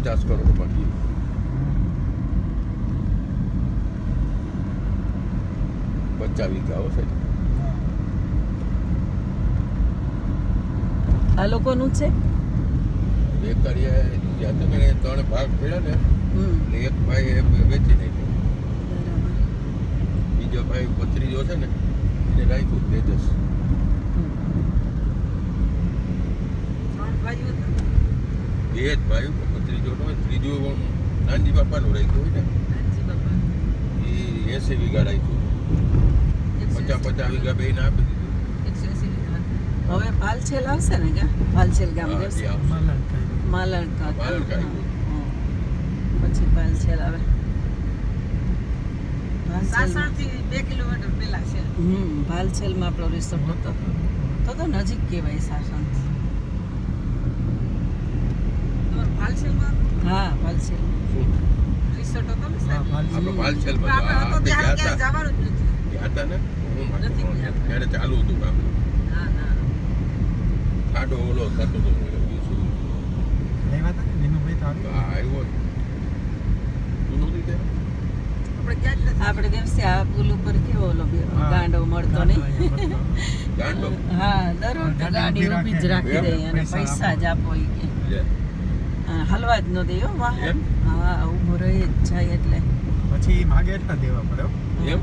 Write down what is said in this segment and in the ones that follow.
પચાસ કરોડ બાકી. પચાસ વીઘા છે આ લોકોનું જ છે? બે કરીએ જ્યાં તમે ત્રણ ભાગ પડ્યા ને એટલે એક ભાઈ એ વેચી નાખ્યો. બીજો ભાઈ પથરીજો છે ને એને રાખ્યું તેજસ. બે જ ભાઈ પથરીજો નો ત્રીજો નાનજી બાપાનું રાખ્યું હોય ને એ એસી વીઘા રાખ્યું. પચાસ પચાસ વીઘા બે ને આપી દીધું. હવે પાલછેલ આવશે ને ક્યાં? પાલછેલ ગામ જશે એ આવશે. માલણ કા માલણ બે કિલોમીટર. પછી પાલછેલ આવે. ભાલછેલ હમ ભાલછેલમાં આપણો રિસોર્ટ હતો. તો તો નજીક કહેવાય સાસણ. હા આપણે તો આપણે ગયા હતા. ગયા હતા ને? હું નથી ત્યારે ચાલુ હતું કામ. ખાડો ઓલો થતો હતો વીસ તો આ પુલ ઉપર કેવો ઓલો બે- ગાંડો મળતો નહીં? હા દર ગાડી ઊભી જ રાખી દે અને પૈસા જ આપો કે હલવા જ ન દે હો વાહન. હા ઊભો રહી જ જાય એટલે. પછી માગે એટલા દેવા પડે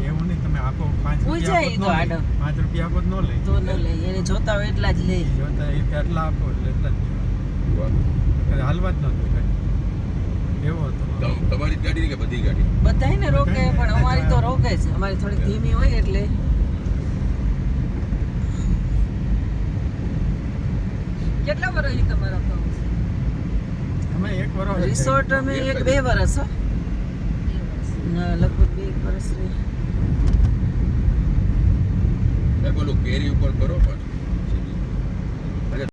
એવું નહીં તમે આપો પાંચ રૂપિયા આપો તો તો. પાંચ રૂપિયા આપો તો ન લે. તો ન લે એને જોતા હોય એટલા જ લે. જોતા એ એટલા આપો એટલે એટલા જ દેવા. વાહ. હાલવા જ ન દે એવો હતો. તમારી ગાડી કે બધી ગાડી? બધાયને રોકે પણ અમારી તો રોકે જ. અમારી થોડી ધીમી હોય એટલે. કેટલા વર્ષ તમારા પ્રવાસ? રિસોર્ટ અમે એક બે વર્ષ હો. લગભગ બે એક વર્ષ રહી. બોલું કેરી ઉપર કરો પાછું.